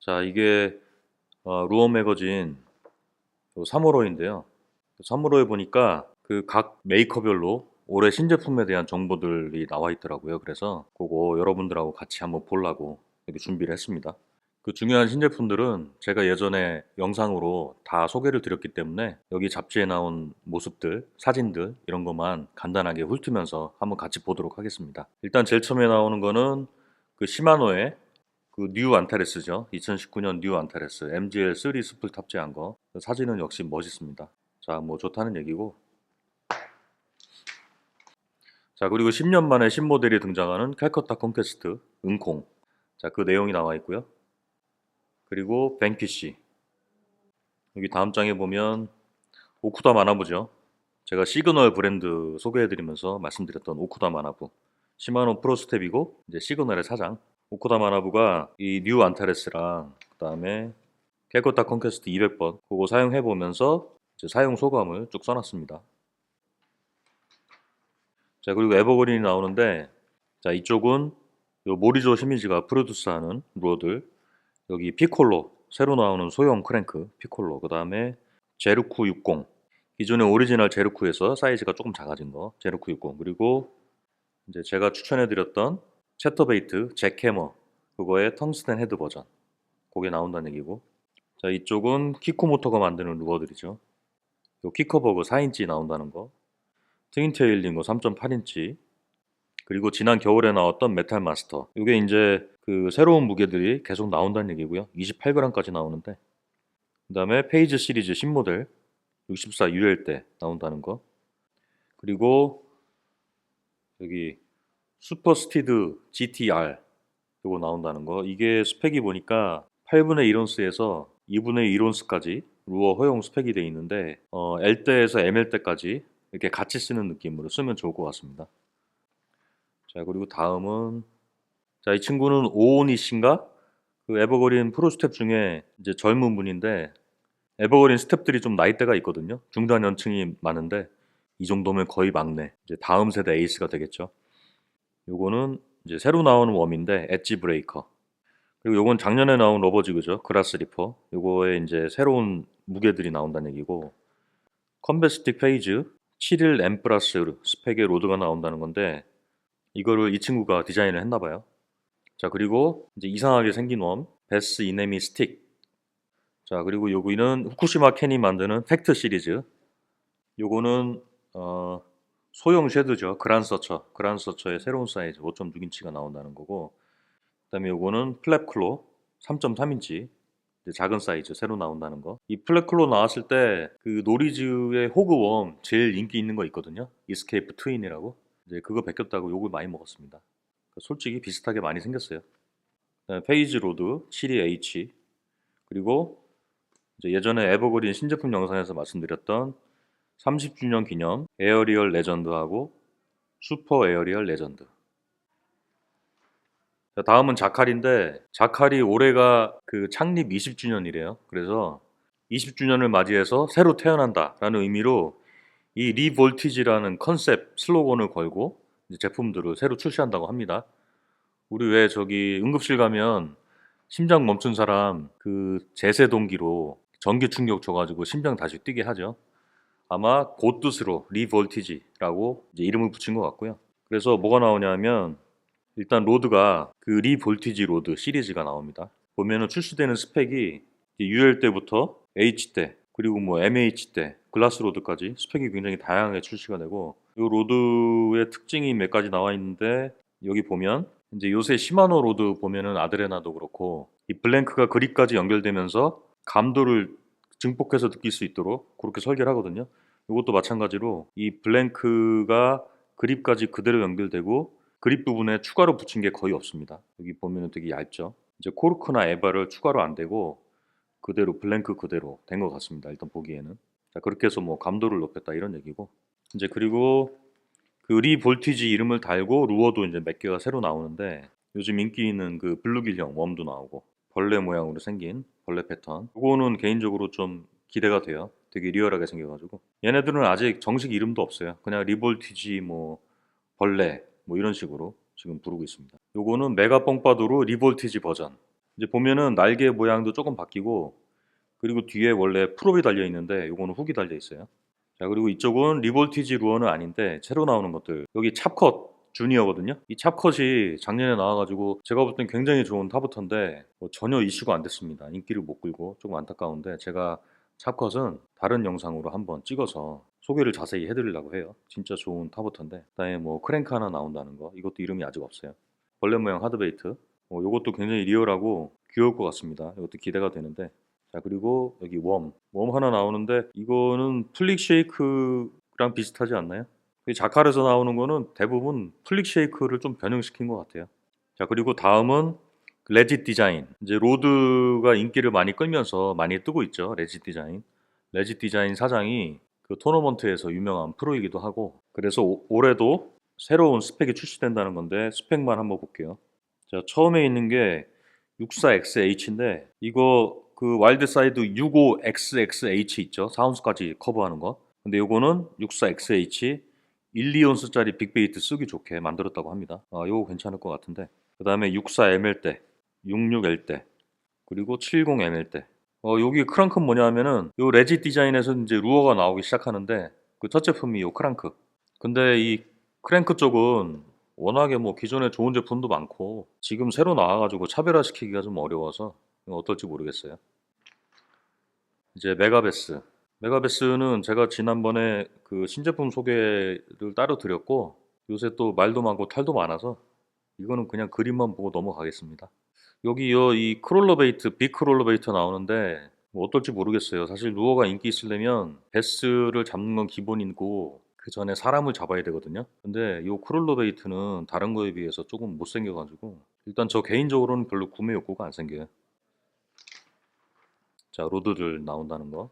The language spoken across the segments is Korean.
자, 이게 어, 루어 매거진 3월호인데요. 3월호에 보니까 그 각 메이커별로 올해 신제품에 대한 정보들이 나와 있더라고요. 그래서 그거 여러분들하고 같이 한번 보려고 이렇게 준비를 했습니다. 그 중요한 신제품들은 제가 예전에 영상으로 다 소개를 드렸기 때문에 여기 잡지에 나온 모습들, 사진들 이런 것만 간단하게 훑으면서 한번 같이 보도록 하겠습니다. 일단 제일 처음에 나오는 거는 그 시마노의 그 뉴 안타레스죠. 2019년 뉴 안타레스 MGL3 스플 탑재한 거. 그 사진은 역시 멋있습니다. 자, 뭐 좋다는 얘기고. 자, 그리고 10년 만에 신모델이 등장하는 캘커타 콘퀘스트 은콩. 자, 그 내용이 나와 있고요. 그리고 뱅키시. 여기 다음 장에 보면 오쿠다 마나부죠. 제가 시그널 브랜드 소개해드리면서 말씀드렸던 오쿠다 마나부. 시마노 프로스텝이고 이제 시그널의 사장. 오쿠다 마나부가 이 뉴 안타레스랑 그 다음에 캘코타 컨퀘스트 200번 그거 사용해 보면서 사용 소감을 쭉 써놨습니다. 자 그리고 에버그린이 나오는데 자 이쪽은 요 모리조 시미즈가 프로듀스하는 루어들. 여기 피콜로 새로 나오는 소형 크랭크 피콜로. 그 다음에 제르쿠 60 기존의 오리지널 제르쿠에서 사이즈가 조금 작아진 거 제르쿠 60 그리고 이제 제가 추천해드렸던 채터베이트 잭해머 그거의 텅스텐 헤드 버전. 그게 나온다는 얘기고. 자 이쪽은 키코모터가 만드는 루어들이죠. 요 키커버그 4인치 나온다는 거. 트윈테일 링거 3.8인치. 그리고 지난 겨울에 나왔던 메탈 마스터. 이게 이제 그 새로운 무게들이 계속 나온다는 얘기고요. 28g까지 나오는데. 그 다음에 페이지 시리즈 신모델 64 UL 때 나온다는 거. 그리고 여기 슈퍼 스티드 GTR 이거 나온다는 거. 이게 스펙이 보니까 8분의 1온스에서 2분의 1온스까지 루어 허용 스펙이 돼 있는데 어, L대에서 ML대까지 이렇게 같이 쓰는 느낌으로 쓰면 좋을 것 같습니다. 자 그리고 다음은 자 이 친구는 오오니 씨인가? 그 에버그린 프로 스텝 중에 이제 젊은 분인데 에버그린 스텝들이 좀 나이대가 있거든요. 중단 연층이 많은데 이 정도면 거의 막내. 이제 다음 세대 에이스가 되겠죠 요거는 이제 새로 나오는 웜인데 엣지 브레이커. 그리고 요건 작년에 나온 러버지그죠. 그라스 리퍼. 요거에 이제 새로운 무게들이 나온다는 얘기고 컨베스틱 페이즈 7일 M 플러스 스펙의 로드가 나온다는 건데 이거를 이 친구가 디자인을 했나 봐요. 자, 그리고 이제 이상하게 생긴 웜 베스 이네미 스틱. 자, 그리고 요거는 후쿠시마 캔이 만드는 팩트 시리즈. 요거는 어 소형 쉐드죠. 그란서처. 그란서처의 새로운 사이즈 5.6인치가 나온다는 거고 그다음에 요거는 플랩클로 3.3인치 작은 사이즈 새로 나온다는 거. 이 플랩클로 나왔을 때 그 노리즈의 호그웜 제일 인기 있는 거 있거든요. 이스케이프 트윈이라고. 이제 그거 베꼈다고 욕을 많이 먹었습니다. 솔직히 비슷하게 많이 생겼어요. 페이지 로드 72H 그리고 예전에 에버그린 신제품 영상에서 말씀드렸던 30주년 기념 에어리얼 레전드하고 슈퍼 에어리얼 레전드. 자, 다음은 자칼인데 자칼이 올해가 그 창립 20주년이래요. 그래서 20주년을 맞이해서 새로 태어난다라는 의미로 이 리볼티지라는 컨셉 슬로건을 걸고 제품들을 새로 출시한다고 합니다. 우리 왜 저기 응급실 가면 심장 멈춘 사람 그 제세 동기로 전기 충격 줘가지고 심장 다시 뛰게 하죠. 아마 그 뜻으로 리볼티지라고 이름을 붙인 것 같고요. 그래서 뭐가 나오냐면 일단 로드가 그 리볼티지 로드 시리즈가 나옵니다. 보면은 출시되는 스펙이 UL 때부터 H 때 그리고 뭐 MH 때 글라스 로드까지 스펙이 굉장히 다양하게 출시가 되고 이 로드의 특징이 몇 가지 나와 있는데 여기 보면 이제 요새 시마노 로드 보면은 아드레나도 그렇고 이 블랭크가 그립까지 연결되면서 감도를 증폭해서 느낄 수 있도록 그렇게 설계를 하거든요. 이것도 마찬가지로 이 블랭크가 그립까지 그대로 연결되고 그립 부분에 추가로 붙인 게 거의 없습니다. 여기 보면은 되게 얇죠. 이제 코르크나 에바를 추가로 안 되고 그대로 블랭크 그대로 된 것 같습니다. 일단 보기에는 자 그렇게 해서 뭐 감도를 높였다 이런 얘기고 이제 그리고 그 리볼티지 이름을 달고 루어도 이제 몇 개가 새로 나오는데 요즘 인기 있는 그 블루길형 웜도 나오고 벌레 모양으로 생긴 벌레 패턴 그거는 개인적으로 좀 기대가 돼요 되게 리얼하게 생겨가지고 얘네들은 아직 정식 이름도 없어요 그냥 리볼티지 뭐 벌레 뭐 이런 식으로 지금 부르고 있습니다 요거는 메가 뻥바도로 리볼티지 버전 이제 보면은 날개 모양도 조금 바뀌고 그리고 뒤에 원래 프롭이 달려 있는데 요거는 훅이 달려 있어요. 자 그리고 이쪽은 리볼티지 루어는 아닌데 새로 나오는 것들 여기 찹컷 주니어거든요. 이 찹컷이 작년에 나와가지고 제가 볼 땐 굉장히 좋은 타부터인데 뭐 전혀 이슈가 안 됐습니다. 인기를 못 끌고 조금 안타까운데 제가 찹컷은 다른 영상으로 한번 찍어서 소개를 자세히 해드리려고 해요. 진짜 좋은 타부터인데 그다음에 뭐 크랭크 하나 나온다는 거 이것도 이름이 아직 없어요. 벌레 모양 하드베이트 어, 이것도 굉장히 리얼하고 귀여울 것 같습니다. 이것도 기대가 되는데 자 그리고 여기 웜, 웜 하나 나오는데 이거는 플릭 쉐이크랑 비슷하지 않나요? 이 자칼에서 나오는 거는 대부분 플릭 쉐이크를 좀 변형시킨 것 같아요. 자 그리고 다음은 레짓 디자인. 이제 로드가 인기를 많이 끌면서 많이 뜨고 있죠. 레짓 디자인. 레짓 디자인 사장이 그 토너먼트에서 유명한 프로이기도 하고 그래서 오- 올해도 새로운 스펙이 출시된다는 건데 스펙만 한번 볼게요. 자 처음에 있는 게 64XH인데 이거 그 와일드 사이드 65XXH 있죠. 사운스까지 커버하는 거. 근데 요거는 64XH 1, 2온스짜리 빅베이트 쓰기 좋게 만들었다고 합니다. 아, 요거 괜찮을 것 같은데. 그 다음에 64ML대, 66L대, 그리고 70ML대. 어, 여기 크랑크는 뭐냐 하면은 요 레지 디자인에서 이제 루어가 나오기 시작하는데 그 첫 제품이 요 크랑크. 근데 이 크랭크 쪽은 워낙에 뭐 기존에 좋은 제품도 많고 지금 새로 나와가지고 차별화시키기가 좀 어려워서 어떨지 모르겠어요. 이제 메가베스. 메가베스는 제가 지난번에 그 신제품 소개를 따로 드렸고 요새 또 말도 많고 탈도 많아서 이거는 그냥 그림만 보고 넘어가겠습니다. 여기 요이 크롤러 베이트, 빅 크롤러 베이트 나오는데 뭐 어떨지 모르겠어요. 사실 루어가 인기 있으려면 베스를 잡는 건 기본이고 그 전에 사람을 잡아야 되거든요. 근데 요 크롤러 베이트는 다른 거에 비해서 조금 못생겨가지고 일단 저 개인적으로는 별로 구매 욕구가 안 생겨요. 자 로드들 나온다는 거.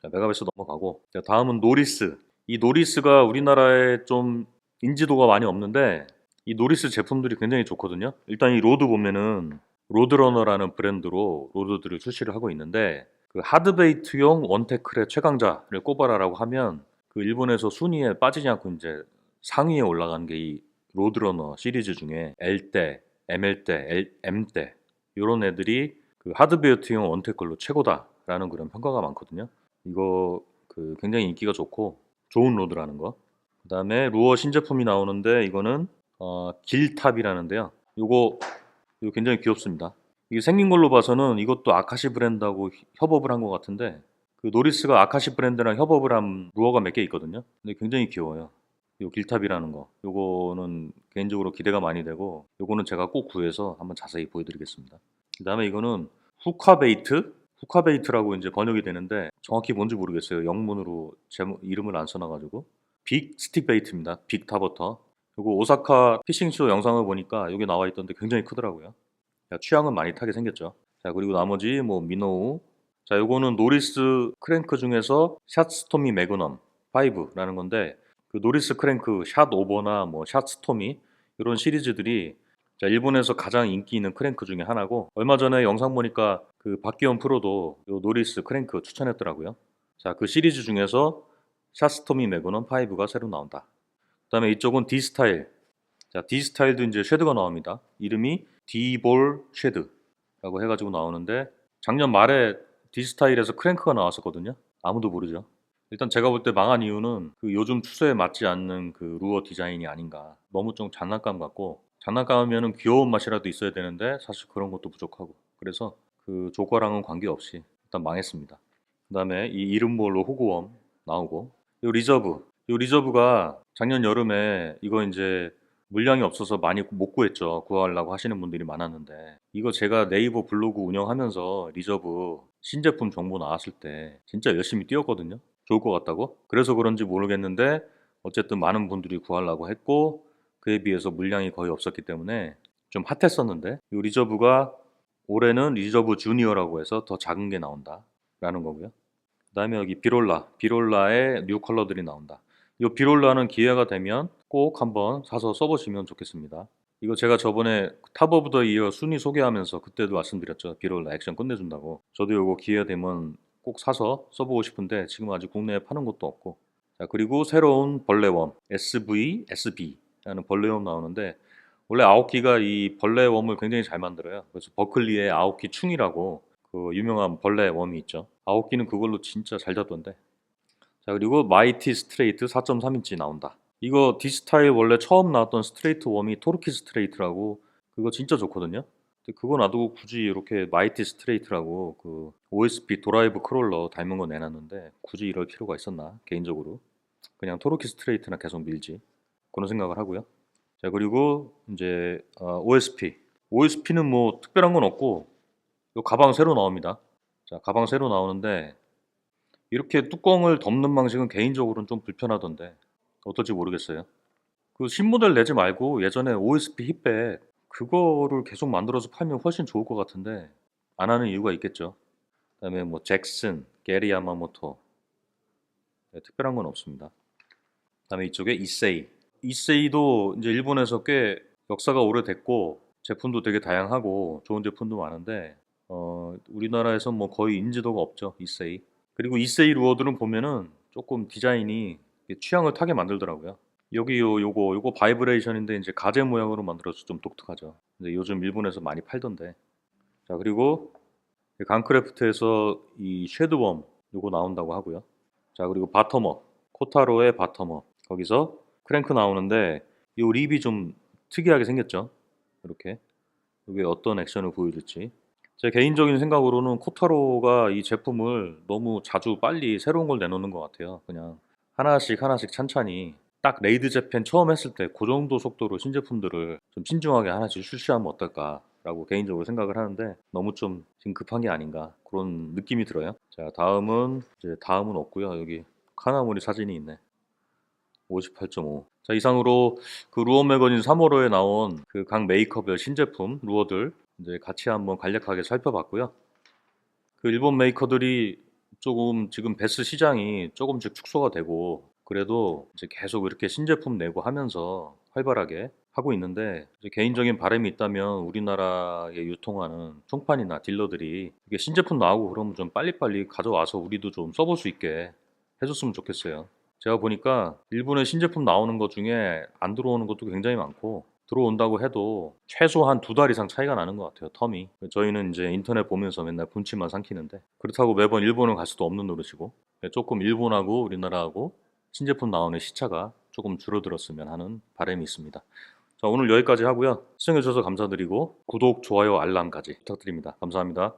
자, 메가베스 넘어가고 자, 다음은 노리스. 이 노리스가 우리나라에 좀 인지도가 많이 없는데 이 노리스 제품들이 굉장히 좋거든요. 일단 이 로드 보면은 로드러너라는 브랜드로 로드들을 출시를 하고 있는데 그 하드베이트용 원테클의 최강자를 꼽아라라고 하면 그 일본에서 순위에 빠지지 않고 이제 상위에 올라가는 게이 로드러너 시리즈 중에 L대, ML대, L, M대 이런 애들이 그 하드베이트용 원테클로 최고다라는 그런 평가가 많거든요. 이거 그 굉장히 인기가 좋고 좋은 로드라는 거. 그다음에 루어 신제품이 나오는데 이거는 어, 길탑이라는데요. 요거 이거 굉장히 귀엽습니다. 이게 생긴 걸로 봐서는 이것도 아카시 브랜드하고 히- 협업을 한 것 같은데 그 노리스가 아카시 브랜드랑 협업을 한 루어가 몇 개 있거든요. 근데 굉장히 귀여워요. 요 길탑이라는 거. 요거는 개인적으로 기대가 많이 되고 요거는 제가 꼭 구해서 한번 자세히 보여드리겠습니다. 그다음에 이거는 후카베이트 후카베이트라고 이제 번역이 되는데 정확히 뭔지 모르겠어요. 영문으로 제목 이름을 안 써놔가지고 빅 스틱 베이트입니다. 빅 타버터. 그리고 오사카 피싱쇼 영상을 보니까 여기 나와 있던데 굉장히 크더라고요. 자, 취향은 많이 타게 생겼죠. 자 그리고 나머지 뭐 미노우. 자 요거는 노리스 크랭크 중에서 샷스토미 매그넘 5라는 건데 그 노리스 크랭크 샷 오버나 뭐 샷스토미 이런 시리즈들이 자, 일본에서 가장 인기 있는 크랭크 중에 하나고 얼마 전에 영상 보니까 그 박기원 프로도 요 노리스 크랭크 추천했더라고요. 자, 그 시리즈 중에서 샤스토미 매그넘 5가 새로 나온다. 그다음에 이쪽은 D 스타일. 자, D 스타일도 이제 쉐드가 나옵니다. 이름이 D볼 쉐드라고 해가지고 나오는데 작년 말에 D 스타일에서 크랭크가 나왔었거든요. 아무도 모르죠. 일단 제가 볼 때 망한 이유는 그 요즘 추세에 맞지 않는 그 루어 디자인이 아닌가. 너무 좀 장난감 같고 장난감이면 귀여운 맛이라도 있어야 되는데 사실 그런 것도 부족하고 그래서 그 조과랑은 관계없이 일단 망했습니다. 그 다음에 이 이름볼로 호구웜 나오고 이 리저브 이 리저브가 작년 여름에 이거 이제 물량이 없어서 많이 못 구했죠 구하려고 하시는 분들이 많았는데 이거 제가 네이버 블로그 운영하면서 리저브 신제품 정보 나왔을 때 진짜 열심히 뛰었거든요 좋을 것 같다고 그래서 그런지 모르겠는데 어쨌든 많은 분들이 구하려고 했고 그에 비해서 물량이 거의 없었기 때문에 좀 핫했었는데 이 리저브가 올해는 리저브 주니어라고 해서 더 작은 게 나온다라는 거고요. 그다음에 여기 비롤라, 비롤라의 뉴 컬러들이 나온다. 이 비롤라는 기회가 되면 꼭 한번 사서 써보시면 좋겠습니다. 이거 제가 저번에 탑 오브 더 이어 순위 소개하면서 그때도 말씀드렸죠. 비롤라 액션 끝내준다고. 저도 이거 기회 되면 꼭 사서 써보고 싶은데 지금 아직 국내에 파는 것도 없고. 자 그리고 새로운 벌레웜 SV, SB 라는 벌레웜 나오는데 원래 아오키가 이 벌레 웜을 굉장히 잘 만들어요. 그래서 버클리의 아오키 충이라고 그 유명한 벌레 웜이 있죠. 아오키는 그걸로 진짜 잘 잡던데. 자 그리고 마이티 스트레이트 4.3인치 나온다. 이거 디스타일 원래 처음 나왔던 스트레이트 웜이 토르키 스트레이트라고 그거 진짜 좋거든요. 근데 그거 놔두고 굳이 이렇게 마이티 스트레이트라고 그 OSP 드라이브 크롤러 닮은 거 내놨는데 굳이 이럴 필요가 있었나 개인적으로 그냥 토르키 스트레이트나 계속 밀지 그런 생각을 하고요. 자 그리고 이제 어, OSP OSP는 뭐 특별한 건 없고 요 가방 새로 나옵니다. 자 가방 새로 나오는데 이렇게 뚜껑을 덮는 방식은 개인적으로는 좀 불편하던데 어떨지 모르겠어요. 그 신모델 내지 말고 예전에 OSP 힙백 그거를 계속 만들어서 팔면 훨씬 좋을 것 같은데 안 하는 이유가 있겠죠. 그다음에 뭐 잭슨, 게리 야마모토 네, 특별한 건 없습니다. 그다음에 이쪽에 이세이. 이세이도 이제 일본에서 꽤 역사가 오래됐고 제품도 되게 다양하고 좋은 제품도 많은데 어, 우리나라에서 뭐 거의 인지도가 없죠 이세이. 그리고 이세이 루어들은 보면은 조금 디자인이 취향을 타게 만들더라고요. 여기 요 요거 요거 바이브레이션인데 이제 가재 모양으로 만들어서 좀 독특하죠. 근데 요즘 일본에서 많이 팔던데. 자 그리고 강크래프트에서 이 쉐드웜 요거 나온다고 하고요. 자 그리고 바터머 코타로의 바터머 거기서 크랭크 나오는데 이 립이 좀 특이하게 생겼죠. 이렇게 이게 어떤 액션을 보여줄지. 제 개인적인 생각으로는 코타로가 이 제품을 너무 자주 빨리 새로운 걸 내놓는 것 같아요. 그냥 하나씩 하나씩 찬찬히 딱 레이드 재팬 처음 했을 때 그 정도 속도로 신제품들을 좀 신중하게 하나씩 출시하면 어떨까라고 개인적으로 생각을 하는데 너무 좀 지금 급한 게 아닌가 그런 느낌이 들어요. 자 다음은 이제 다음은 없고요. 여기 카나무리 사진이 있네. 58.5. 자 이상으로 그 루어 매거진 3월호에 나온 그 각 메이커별 신제품 루어들 이제 같이 한번 간략하게 살펴봤고요. 그 일본 메이커들이 조금 지금 베스 시장이 조금씩 축소가 되고 그래도 이제 계속 이렇게 신제품 내고 하면서 활발하게 하고 있는데 개인적인 바람이 있다면 우리나라에 유통하는 총판이나 딜러들이 이게 신제품 나오고 그러면 좀 빨리빨리 가져와서 우리도 좀 써볼 수 있게 해줬으면 좋겠어요. 제가 보니까 일본에 신제품 나오는 것 중에 안 들어오는 것도 굉장히 많고 들어온다고 해도 최소한 두 달 이상 차이가 나는 것 같아요 텀이. 저희는 이제 인터넷 보면서 맨날 분치만 삼키는데 그렇다고 매번 일본을 갈 수도 없는 노릇이고 조금 일본하고 우리나라하고 신제품 나오는 시차가 조금 줄어들었으면 하는 바람이 있습니다. 자 오늘 여기까지 하고요. 시청해주셔서 감사드리고 구독, 좋아요, 알람까지 부탁드립니다. 감사합니다